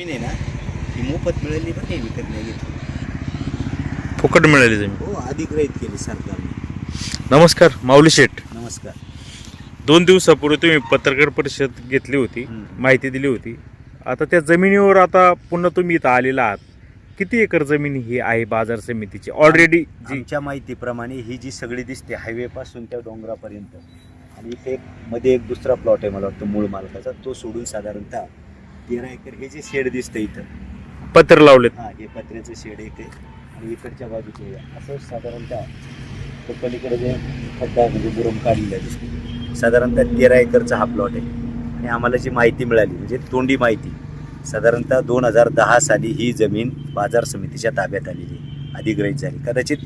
जमीन आहे ना ही मोफत मिळाली पण नाही विकत नाही घेतली. फुकट मिळाली जमीन. हो अधिग्रहित केली सरकारने. नमस्कार माऊली शेठ. नमस्कार. दोन दिवसापूर्वी तुम्ही पत्रकार परिषद घेतली होती हम्म. माहिती दिली होती. आता त्या जमिनीवर आता पुन्हा तुम्ही इथं आलेला आहात. किती एकर जमीन ही आहे बाजार समितीची? ऑलरेडी जी आमच्या माहितीप्रमाणे ही जी सगळी दिसते हायवे पासून त्या डोंगरापर्यंत. आणि इथे एक मध्ये एक दुसरा प्लॉट आहे मला वाटतं मूळ मालकाचा. तो सोडून साधारणतः तेरा एकर हे जे शेड दिसतं इथं. पत्र लावलेत. हा हे पत्र्याचं शेड एक आहे. आणि इकडच्या बाजूचे. असं साधारणतः तो पलीकडे जे खड्डा म्हणजे बुरम काढलेला दिसतो साधारणतः तेरा एकरचा हा प्लॉट आहे. आणि आम्हाला जी माहिती मिळाली म्हणजे तोंडी माहिती साधारणतः दोन हजार दहा साली ही जमीन बाजार समितीच्या ताब्यात आलेली आहे, अधिग्रहित झाली. कदाचित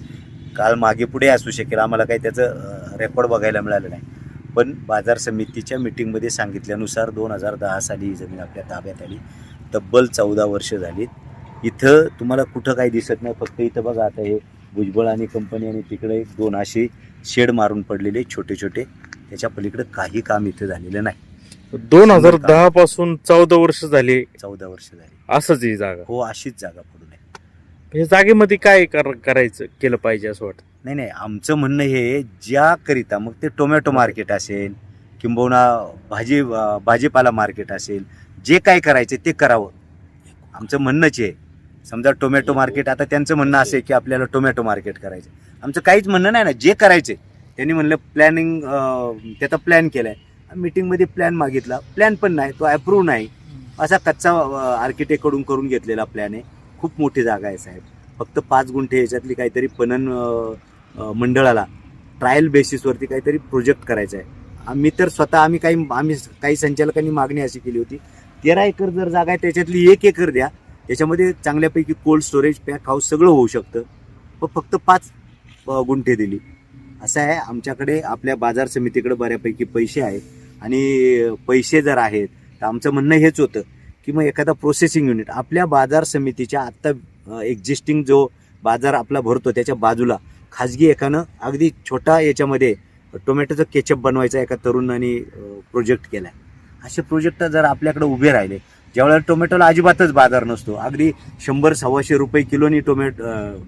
काल मागे पुढे असू शकेल. आम्हाला काही त्याचं रेकॉर्ड बघायला मिळालं नाही. पण बाजार समितीच्या मिटिंगमध्ये सांगितल्यानुसार दोन हजार दहा साली ही जमीन आपल्या ताब्यात आली. तब्बल चौदा वर्ष झालीत. इथं तुम्हाला कुठं काही दिसत नाही. फक्त इथं बघा आता हे भुजबळ आणि कंपनी आणि तिकडे एक दोन असे शेड मारून पडलेले छोटे छोटे. त्याच्या पलीकडे काही काम इथं झालेलं नाही. दोन हजार दहा पासून चौदा वर्ष झाली. चौदा वर्ष झाली. असंच ही जागा. हो अशीच जागा पडू नये हे जागेमध्ये काय कर- करायचं केलं पाहिजे असं वाटतं? नाही नाही आमचं म्हणणं हे ज्याकरिता मग ते टोमॅटो मार्केट असेल किंबहुना भाजी अं, भाजीपाला मार्केट असेल जे काय करायचे ते करावं. आमचं म्हणणंच आहे समजा टोमॅटो मार्केट आता त्यांचं म्हणणं असे की आपल्याला टोमॅटो मार्केट करायचं. आमचं काहीच म्हणणं नाही ना जे करायचे त्यांनी म्हणलं प्लॅनिंग त्याचा प्लॅन केलाय. मीटिंगमध्ये प्लॅन मागितला प्लॅन पण नाही तो अप्रूव्ह नाही. असा कच्चा आर्किटेक्टकडून करून घेतलेला प्लॅन आहे. खूप मोठी जागा आहे साहेब. फक्त पाच गुंठे याच्यातली काहीतरी पणन मंडळाला ट्रायल बेसिसवरती काहीतरी प्रोजेक्ट करायचा आहे. आम्ही तर स्वतः आम्ही काही आम्ही काही संचालकांनी मागणी अशी केली होती तेरा एकर जर जागा आहे त्याच्यातली एक एकर द्या. त्याच्यामध्ये चांगल्यापैकी कोल्ड स्टोरेज पॅक हाऊस सगळं होऊ शकतं. पण फक्त पाच गुंठे दिली. असं आहे आमच्याकडे आपल्या बाजार समितीकडे बऱ्यापैकी पैसे आहेत. आणि पैसे जर आहेत तर आमचं म्हणणं हेच होतं की मग एखादा प्रोसेसिंग युनिट आपल्या बाजार समितीच्या आत्ता एक्झिस्टिंग जो बाजार आपला भरतो त्याच्या बाजूला खाजगी एकानं अगदी छोटा याच्यामध्ये टोमॅटोचं केचप बनवायचा एका तरुणाने प्रोजेक्ट केला असे प्रोजेक्ट जर आपल्याकडे उभे राहिले ज्यावेळेला टोमॅटोला अजिबातच बाजार नसतो अगदी शंभर सव्वाशे रुपये किलोनी टोमॅटो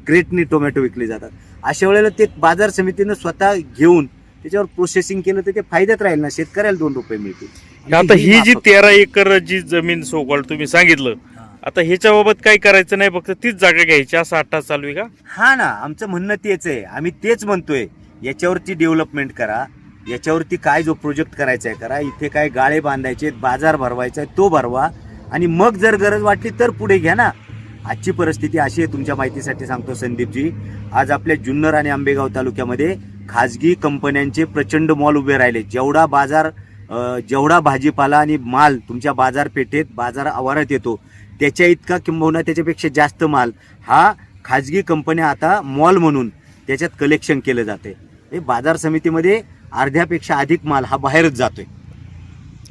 क्रेटनी टोमॅटो विकले जातात. अशा वेळेला ते बाजार समितीनं स्वतः घेऊन त्याच्यावर प्रोसेसिंग केलं तर ते फायद्यात राहील ना? शेतकऱ्याला दोन रुपये मिळतील. आता ही जी तेरा एकर जी जमीन सोकॉल तुम्ही सांगितलं. आता ह्याच्या बाबत काही करायचं नाही फक्त तीच जागा घ्यायची असा अट्टा चालू आहे का? हा ना आमचं म्हणणं तेच आहे. आम्ही तेच म्हणतोय याच्यावरती डेव्हलपमेंट करा याच्यावरती काय जो प्रोजेक्ट करायचा आहे करा इथे काय गाळे बांधायचे बाजार भरवायचा आहे तो भरवा. आणि मग जर गरज वाटली तर पुढे घ्या ना. आजची परिस्थिती अशी आहे तुमच्या माहितीसाठी सांगतो संदीपजी. आज आपल्या जुन्नर आणि आंबेगाव तालुक्यामध्ये खाजगी कंपन्यांचे प्रचंड मॉल उभे राहिले. जेवढा बाजार जेवढा भाजीपाला आणि माल तुमच्या बाजारपेठेत बाजार आवारात येतो त्याच्या इतका किंबहुना त्याच्यापेक्षा जास्त माल हा खाजगी कंपन्या आता मॉल म्हणून त्याच्यात कलेक्शन केलं जाते हे बाजार समितीमध्ये अर्ध्यापेक्षा अधिक माल हा बाहेरच जातोय.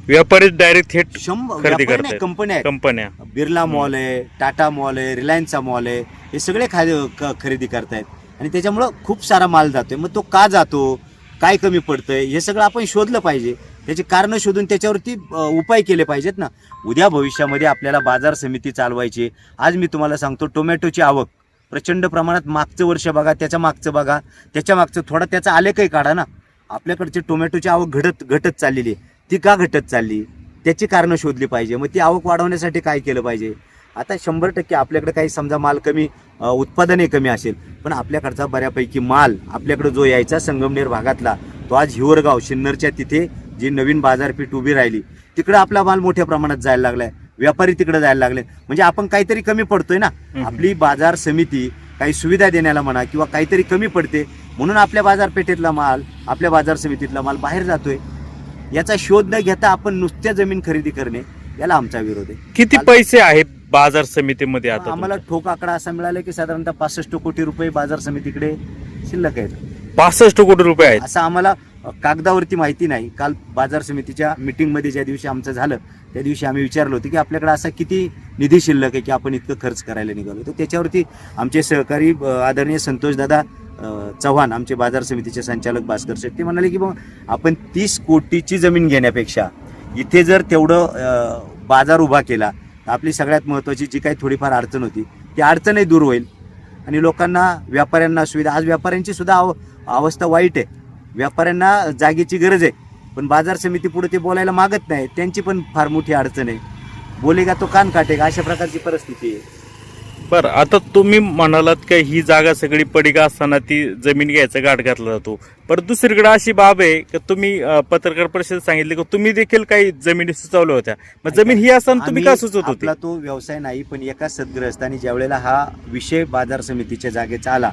व्यापारी डायरेक्ट थेट शंभर. कंपन्या कंपन्या. बिर्ला मॉल आहे टाटा मॉल आहे रिलायन्सचा मॉल आहे हे सगळे खा खरेदी करतायत. आणि त्याच्यामुळं खूप सारा माल जातोय. मग तो का जातो? काय कमी पडतंय? हे सगळं आपण शोधलं पाहिजे. त्याची कारणं शोधून त्याच्यावरती उपाय केले पाहिजेत ना. उद्या भविष्यामध्ये आपल्याला बाजार समिती चालवायची. आज मी तुम्हाला सांगतो टोमॅटोची आवक. प्रचंड प्रमाणात मागचं वर्ष बघा त्याच्या मागचं बघा. त्याच्या मागचं थोडा त्याचा आलेखही काढा ना. आपल्याकडची टोमॅटोची आवक घटत घटत चाललेली आहे. ती का घटत चालली? त्याची कारणं शोधली पाहिजे. मग ती आवक वाढवण्यासाठी काय केलं पाहिजे? आता शंभर टक्के आपल्याकडे काही समजा माल कमी अ, उत्पादनही कमी असेल पण आपल्याकडचा बऱ्यापैकी माल आपल्याकडे जो यायचा संगमनेर भागातला तो आज हिवरगाव सिन्नरच्या तिथे जी नवीन बाजारपेठ उभी राहिली तिकडे आपला माल मोठ्या प्रमाणात जायला लागलाय व्यापारी तिकडे जायला लागले. म्हणजे आपण काहीतरी कमी पडतोय ना. आपली बाजार समिती काही सुविधा देण्याला म्हणा किंवा काहीतरी कमी पडते म्हणून आपल्या बाजारपेठेतला माल आपल्या बाजार समितीतला माल बाहेर जातोय. याचा शोध न घेता आपण नुसत्या जमीन खरेदी करणे याला आमचा विरोध आहे. किती पैसे आहेत बाजार समितीमध्ये आता आम्हाला ठोक आकडा असा मिळाला की साधारणतः पासष्ट कोटी रुपये बाजार समितीकडे शिल्लक आहेत? पासष्ट कोटी रुपये आहेत. असं आम्हाला अ, कागदावरती माहिती नाही. काल बाजार समितीच्या मीटिंगमध्ये ज्या दिवशी आमचं झालं त्या दिवशी आम्ही विचारलं होतं की आपल्याकडे असा किती निधी शिल्लक आहे की आपण इतकं खर्च करायला निघालो. तर त्याच्यावरती आमचे सहकारी अ, आदरणीय संतोषदादा अ, चव्हाण आमचे बाजार समितीचे संचालक भास्कर शेठ ते म्हणाले की मग आपण तीस कोटीची जमीन घेण्यापेक्षा इथे जर तेवढं अ, बाजार उभा केला आपली सगळ्यात महत्त्वाची जी काही थोडीफार अडचण होती ती अडचणही दूर होईल. आणि लोकांना व्यापाऱ्यांना सुविधा आज व्यापाऱ्यांची सुद्धा अव अवस्था वाईट आहे. व्यापाऱ्यांना जागेची गरज आहे. पण बाजार समिती पुढे ते बोलायला मागत नाही. त्यांची पण फार मोठी अडचण आहे. बोलेगा तो कान काटेगा अशा प्रकारची परिस्थिती आहे. बरं आता तुम्ही म्हणालात का ही जागा सगळी पडिका असताना ती जमीन घ्यायचा गाठ घातला जातो. पण दुसरीकडे अशी बाब आहे की तुम्ही अं, पत्रकार परिषदेत सांगितले की तुम्ही देखील काही जमिनी सुचवल्या होत्या. मग जमीन ही असताना तुम्ही का आम्ही- सुचवत होते? आपला तो व्यवसाय नाही पण एका सद्ग्रस्तानी ज्या वेळेला हा विषय बाजार समितीच्या जागेचा आला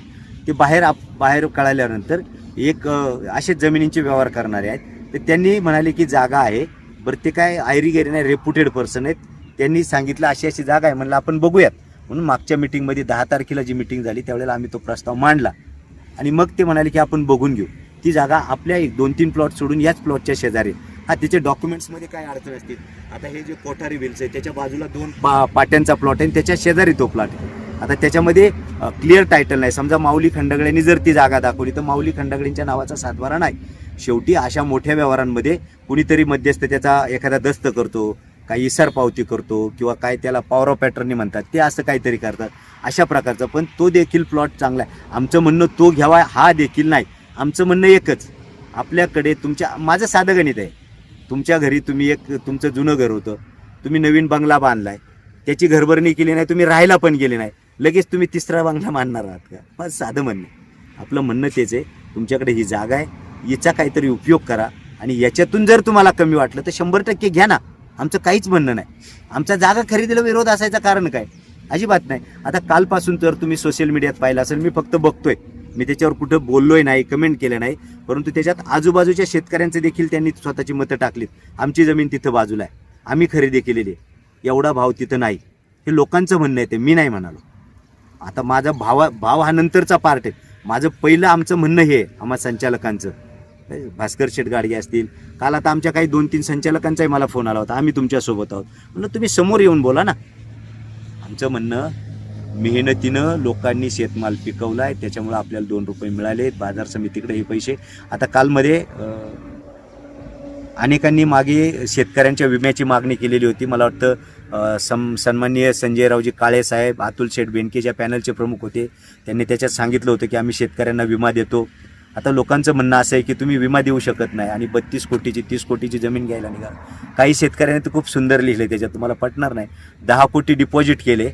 ते बाहेर आप बाहेर कळाल्यानंतर एक अ, असे जमिनींचे व्यवहार करणारे आहेत. तर त्यांनी म्हणाले की जागा आहे बरं ते काय आयरी गेरी नाही रेप्युटेड पर्सन आहेत. त्यांनी सांगितलं अशी अशी जागा आहे म्हणलं आपण बघूयात. म्हणून मागच्या मिटिंगमध्ये दहा तारखेला जी मिटिंग झाली त्यावेळेला आम्ही तो प्रस्ताव मांडला. आणि मग ते म्हणाले की आपण बघून घेऊ. ती जागा आपल्या एक दोन तीन प्लॉट सोडून याच प्लॉटच्या शेजारी हा त्याचे डॉक्युमेंट्समध्ये काय अडचण असतील आता हे जे कोठारी व्हील्स आहे त्याच्या बाजूला दोन पा पाट्यांचा प्लॉट आहे आणि त्याच्या शेजारी तो प्लॉट आहे. आता त्याच्यामध्ये क्लिअर टायटल नाही. समजा माऊली खंडगड्यांनी जर ती जागा दाखवली तर माऊली खंडगड्यांच्या नावाचा सातबारा नाही. शेवटी अशा मोठ्या व्यवहारांमध्ये कुणीतरी मध्यस्थ त्याचा एखादा दस्त करतो काही इसार पावती करतो किंवा काय त्याला पॉवर ऑफ पॅटर्नी म्हणतात ते असं काहीतरी करतात. अशा प्रकारचं. पण तो देखील प्लॉट चांगला आहे. आमचं म्हणणं तो घ्यावा हा देखील नाही. आमचं म्हणणं एकच. आपल्याकडे तुमच्या माझं साधं गणित आहे. तुमच्या घरी तुम्ही एक तुमचं जुनं घर होतं. तुम्ही नवीन बंगला बांधला आहे त्याची घरभरणी केली नाही तुम्ही राहायला पण गेले नाही. लगेच तुम्ही तिसरा बंगला मानणार आहात का? माझं साधं म्हणणं आपलं म्हणणं तेच आहे. तुमच्याकडे ही जागा आहे. याचा काहीतरी उपयोग करा. आणि याच्यातून जर तुम्हाला कमी वाटलं तर शंभर टक्के घ्या ना. आमचं काहीच म्हणणं नाही. आमचा जागा खरेदीला विरोध असायचं कारण काय? अजिबात नाही. आता कालपासून तर तुम्ही सोशल मीडियात पाहिलं असेल मी फक्त बघतोय. मी त्याच्यावर कुठं बोललोय नाही कमेंट केलं नाही. परंतु त्याच्यात आजूबाजूच्या शेतकऱ्यांचे देखील त्यांनी स्वतःची मतं टाकलीत. आमची जमीन तिथं बाजूला आहे. आम्ही खरेदी केलेली आहे. एवढा भाव तिथं नाही. हे लोकांचं म्हणणं आहे ते. मी नाही म्हणालो. आता माझा भावा भाव हा नंतरचा पार्ट आहे. माझं पहिलं आमचं म्हणणं हे आहे आम्हा संचालकांचं. भास्कर शेठ गाडगे असतील. काल आता आमच्या काही दोन तीन संचालकांचाही मला फोन आला होता. आम्ही तुमच्यासोबत आहोत. म्हणलं तुम्ही समोर येऊन बोला ना. आमचं म्हणणं मेहनतीनं लोकांनी शेतमाल पिकवला आहे त्याच्यामुळं आपल्याला दोन रुपये मिळाले बाजार समितीकडे हे पैसे. आता कालमध्ये अनेकांनी मागे शेतकऱ्यांच्या विम्याची मागणी केलेली होती. मला वाटतं सम सन्माननीय संजयरावजी काळे साहेब अतुल शेठ बेनकेच्या पॅनलचे प्रमुख होते त्यांनी त्याच्यात सांगितलं होतं की आम्ही शेतकऱ्यांना विमा देतो. आता लोकांचं म्हणणं असं आहे की तुम्ही विमा देऊ शकत नाही आणि बत्तीस कोटीची तीस कोटीची जमीन घ्यायला निघाल. काही शेतकऱ्यांनी तर खूप सुंदर लिहिले त्याच्यात तुम्हाला पटणार नाही. दहा कोटी डिपॉझिट केले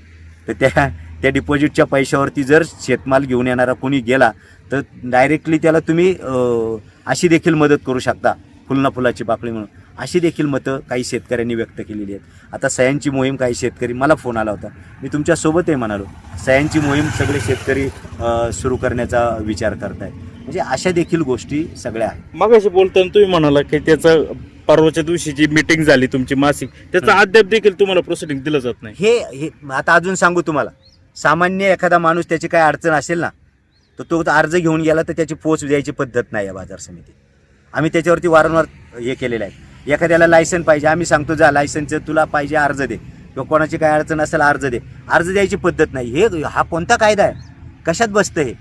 तर त्या त्या डिपॉझिटच्या पैशावरती जर शेतमाल घेऊन येणारा कोणी गेला तर डायरेक्टली त्याला तुम्ही अशी देखील मदत करू शकता फुलना फुलाची पाकळी म्हणून. अशी देखील मतं काही शेतकऱ्यांनी व्यक्त केलेली आहेत. आता सह्यांची मोहीम काही शेतकरी मला फोन आला होता. मी तुमच्यासोबत आहे म्हणालो. सह्यांची मोहीम सगळे शेतकरी सुरू करण्याचा विचार करतायत. म्हणजे अशा देखील गोष्टी सगळ्या आहेत. मग अशी बोलताना तुम्ही म्हणाला की त्याचं परवाच्या दिवशी जी मिटिंग झाली तुमची मासिक त्याचं अद्याप देखील तुम्हाला प्रोसिडिंग दिलं जात नाही. हे हे आता अजून सांगू तुम्हाला. सामान्य एखादा माणूस त्याची काय अडचण असेल ना तर तो अर्ज घेऊन गेला तर त्याची पोच द्यायची पद्धत नाही आहे बाजार समितीत. आम्ही त्याच्यावरती वारंवार हे केलेलं आहे. एखाद्याला लायसन पाहिजे आम्ही सांगतो जा लायसनचं तुला पाहिजे अर्ज दे. किंवा कोणाची काय अडचण असेल अर्ज दे. अर्ज द्यायची पद्धत नाही. हे हा कोणता कायदा आहे? कशात बसतं हे?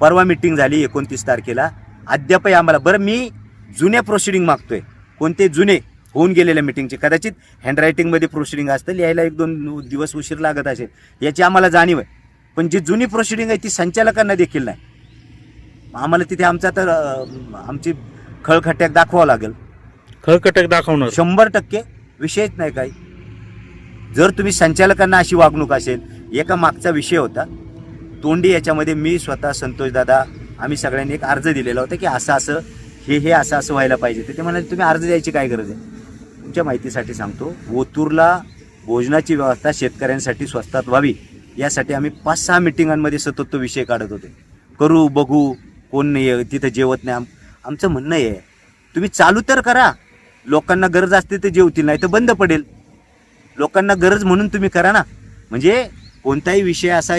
परवा मिटिंग झाली एकोणतीस तारखेला. अद्यापही आम्हाला बरं मी जुन्या प्रोसिडिंग मागतोय. कोणते जुने होऊन गेलेल्या मिटिंगचे कदाचित हँडरायटिंगमध्ये प्रोसिडिंग असतं लिहायला एक दोन दिवस उशीर लागत असेल. याची आम्हाला जाणीव आहे. पण जी जुनी प्रोसिडिंग आहे ती संचालकांना देखील नाही. आम्हाला तिथे आमचा तर आमची खळखट्याक दाखवावं लागेल. खळकटक दाखवणार. शंभर टक्के विषयच नाही काही. जर तुम्ही संचालकांना अशी वागणूक असेल एका मागचा विषय होता तोंडी याच्यामध्ये मी स्वतः संतोष दादा आम्ही सगळ्यांनी एक अर्ज दिलेला होता की असं असं हे हे असं असं व्हायला पाहिजे. तर ते म्हणाले तुम्ही अर्ज द्यायची काय गरज आहे? तुमच्या माहितीसाठी सांगतो ओतूरला भोजनाची व्यवस्था शेतकऱ्यांसाठी स्वस्तात व्हावी यासाठी आम्ही पाच सहा मिटिंगांमध्ये सतत तो विषय काढत होते. करू बघू कोण नाही तिथं जेवत नाही आमचं म्हणणं आहे. तुम्ही चालू तर करा. लोकांना गरज असते तर जेवतील नाही तर बंद पडेल. लोकांना गरज म्हणून तुम्ही करा ना. म्हणजे कोणताही विषय असा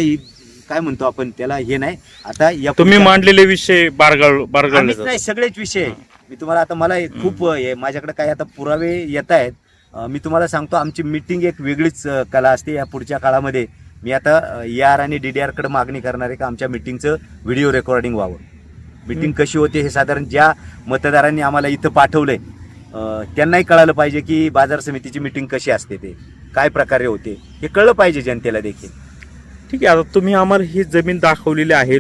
काय म्हणतो आपण त्याला हे नाही. आता या तुम्ही मांडलेले विषय बारगाळ नाही सगळेच विषय. मी तुम्हाला आता मला खूप हे माझ्याकडे काही आता पुरावे येत आहेत. मी तुम्हाला सांगतो आमची मीटिंग एक वेगळीच कला असते. या पुढच्या काळामध्ये मी आता ए आर आणि डी डी आरकडे मागणी करणार आहे का आमच्या मिटिंगचं व्हिडिओ रेकॉर्डिंग व्हावं. मिटिंग कशी होते हे साधारण ज्या मतदारांनी आम्हाला इथं पाठवलंय त्यांनाही कळालं पाहिजे की बाजार समितीची मिटिंग कशी असते ते काय प्रकारे होते हे कळलं पाहिजे जनतेला देखील. ठीक आहे आता तुम्ही आम्हाला ही जमीन दाखवलेली आहे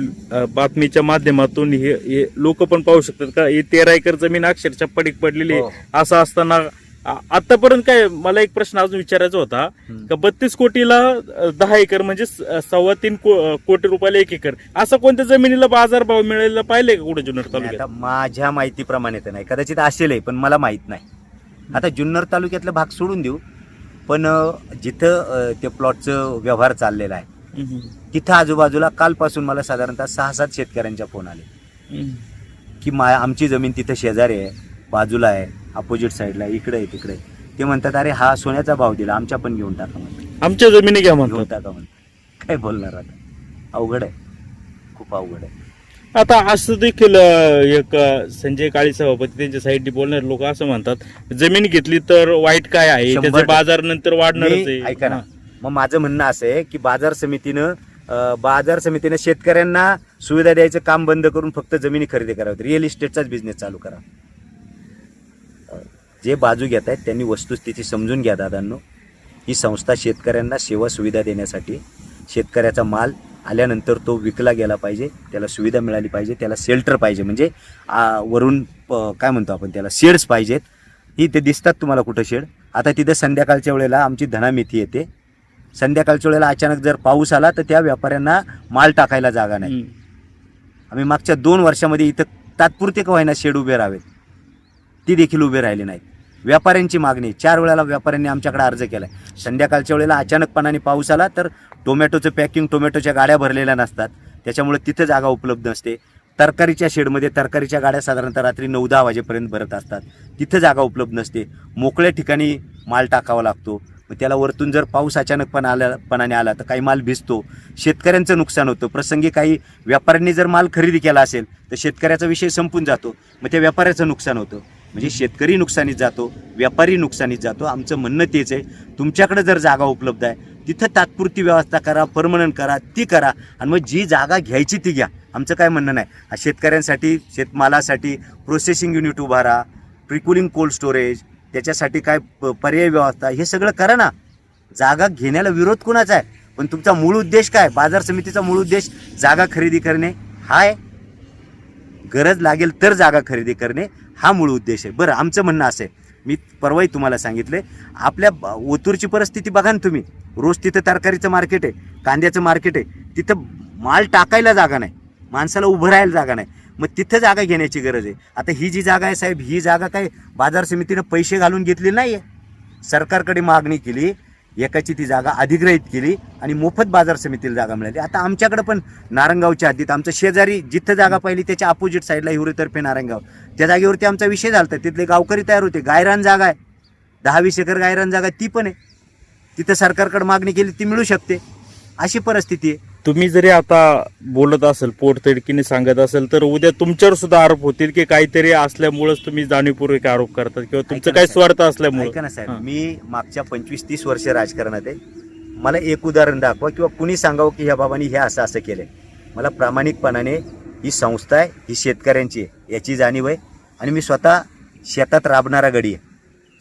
बातमीच्या माध्यमातून हे लोक पण पाहू शकतात का? ही तेरा एकर जमीन अक्षरशः पडीक पडलेली आहे. हो. असं असताना आतापर्यंत काय मला एक प्रश्न अजून विचारायचा होता. का बत्तीस कोटीला दहा एकर म्हणजे सव्वा तीन को- कोटी रुपयाला एक एकर. असं कोणत्या जमिनीला बाजार भाव मिळायला पाहिजे का कुठे जुन्नर तालुक्यात? माझ्या माहितीप्रमाणे तर नाही. कदाचित असेलही पण मला माहीत नाही. आता जुन्नर तालुक्यातला भाग सोडून देऊ पण जिथं ते प्लॉटचं व्यवहार चाललेला आहे. तिथं आजूबाजूला कालपासून मला साधारणतः सहा सात शेतकऱ्यांच्या फोन आले. की मा आमची जमीन तिथं शेजारी आहे. बाजूला आहे अपोजिट साईडला इकडे आहे तिकडे. ते म्हणतात अरे हा सोन्याचा भाव दिला आमच्या पण घेऊन टाका म्हणतात. आमच्या जमिनी घ्या घेऊन टाका म्हणतात. काय बोलणार आता? अवघड आहे. खूप अवघड आहे. आता असं देखील एक संजय काळे सभापती त्यांच्या साईडने बोलणारे लोक असं म्हणतात जमीन घेतली तर वाईट काय आहे? त्याचे. बाजार नंतर वाढणारच आहे. ऐका ना. मग माझं म्हणणं असं आहे की बाजार समितीनं बाजार समितीनं शेतकऱ्यांना सुविधा द्यायचं काम बंद करून फक्त जमिनी खरेदी करावी रिअल इस्टेटचाच बिझनेस चालू करा. जे बाजू घेत आहेत त्यांनी वस्तुस्थिती समजून घ्या दादांनो. ही संस्था शेतकऱ्यांना सेवा सुविधा देण्यासाठी शेतकऱ्याचा माल आल्यानंतर तो विकला गेला पाहिजे त्याला सुविधा मिळाली पाहिजे त्याला शेल्टर पाहिजे. म्हणजे आ, वरून प- काय म्हणतो आपण त्याला शेड्स पाहिजेत. ही ते दिसतात तुम्हाला कुठं शेड आता तिथे संध्याकाळच्या वेळेला आमची धनामिती येते. संध्याकाळच्या वेळेला अचानक जर पाऊस आला तर त्या व्यापाऱ्यांना माल टाकायला जागा नाही. आम्ही मागच्या दोन वर्षामध्ये इथं तात्पुरते का होईना शेड उभे राहावेत? ती देखील उभे राहिले नाहीत. व्यापाऱ्यांची मागणी. चार वेळेला व्यापाऱ्यांनी आमच्याकडे अर्ज केला संध्याकाळच्या वेळेला अचानकपणाने पाऊस आला तर टोमॅटोचं पॅकिंग टोमॅटोच्या गाड्या भरलेल्या नसतात. त्याच्यामुळे तिथं जागा उपलब्ध नसते. तरकारीच्या शेडमध्ये तरकारीच्या गाड्या साधारणतः रात्री नऊ दहा वाजेपर्यंत भरत असतात. तिथं जागा उपलब्ध नसते. मोकळ्या ठिकाणी माल टाकावा लागतो. मग त्याला वरतून जर पाऊस अचानकपणा आल्यापणाने आला तर काही माल भिजतो. शेतकऱ्यांचं नुकसान होतं. प्रसंगी काही व्यापाऱ्यांनी जर माल खरेदी केला असेल तर शेतकऱ्याचा विषय संपून जातो. मग त्या व्यापाऱ्याचं नुकसान होतं. म्हणजे शेतकरी नुकसानीत जातो व्यापारी नुकसानीत जातो. आमचं म्हणणं तेच आहे तुमच्याकडे जर जागा उपलब्ध आहे तिथं तात्पुरती व्यवस्था करा परमनंट करा ती करा आणि मग जी जागा घ्यायची ती घ्या. आमचं काय म्हणणं नाही. शेतकऱ्यांसाठी शेतमालासाठी प्रोसेसिंग युनिट उभारा प्रिकुलिंग कोल्ड स्टोरेज त्याच्यासाठी काय प- पर्याय व्यवस्था हे सगळं करा ना. जागा घेण्याला विरोध कुणाचा आहे? पण तुमचा मूळ उद्देश काय? बाजार समितीचा मूळ उद्देश जागा खरेदी करणे. हा आहे गरज लागेल तर जागा खरेदी करणे. हा मूळ उद्देश आहे. बरं आमचं म्हणणं असं आहे. मी परवाही तुम्हाला सांगितले आपल्या ओतूरची परिस्थिती बघा ना तुम्ही. रोज तिथं तरकारीचं मार्केट आहे कांद्याचं मार्केट आहे. तिथं माल टाकायला जागा नाही. माणसाला उभं राहायला जागा नाही. मग तिथं जागा घेण्याची गरज आहे. आता ही जी जागा आहे साहेब ही जागा काय बाजार समितीनं पैसे घालून घेतली नाही आहे सरकारकडे मागणी केली एकाची ती जागा अधिग्रहित केली आणि मोफत बाजार समितीला जागा मिळाली. आता आमच्याकडे पण नारंगावच्या हद्दीत आमचं शेजारी जिथं जागा पाहिली त्याच्या अपोजिट साईडला हिवरेतर्फे नारंगाव. त्या जागेवरती आमचा विषय झाला तिथले गावकरी तयार होते. गायरान जागा आहे. दहा वीस एकर गायरान जागा ती पण आहे. तिथं सरकारकडे मागणी केली ती मिळू शकते. अशी परिस्थिती आहे. तुम्ही जरी आता बोलत असेल पोटतिडकीने सांगत असेल तर उद्या तुमच्यावर सुद्धा आरोप होतील की काहीतरी असल्यामुळेच तुम्ही जाणीवपूर्वक आरोप करतात किंवा तुमचं ना स्वार्थ असल्यामुळे ना साहेब. मी मागच्या पंचवीस तीस वर्ष राजकारणात आहे. मला एक उदाहरण दाखवा किंवा कुणी सांगावं की ह्या बाबांनी हे असं असं केलंय. मला प्रामाणिकपणाने ही संस्था आहे ही शेतकऱ्यांची आहे याची जाणीव आहे. आणि मी स्वतः शेतात राबणारा गडी आहे.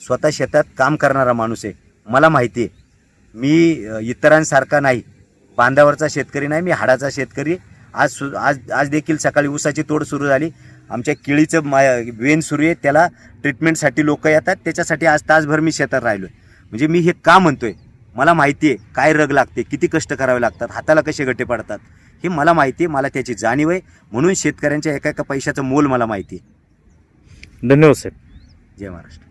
स्वतः शेतात काम करणारा माणूस आहे. मला माहिती आहे. मी इतरांसारखा नाही. बांधावरचा शेतकरी नाही मी हाडाचा शेतकरी. आहे. आज सु आज आज देखील सकाळी ऊसाची तोड सुरू झाली. आमच्या केळीचं मा वेन सुरू आहे त्याला ट्रीटमेंटसाठी लोक येतात. त्याच्यासाठी आज तासभर मी शेतात राहिलो म्हणजे मी हे का म्हणतोय? मला माहिती आहे काय रग लागते किती कष्ट करावे लागतात हाताला कसे गटे पडतात हे मला माहिती आहे मला त्याची जाणीव आहे. म्हणून शेतकऱ्यांच्या एका एका पैशाचं मोल मला माहिती आहे. धन्यवाद साहेब. जय महाराष्ट्र.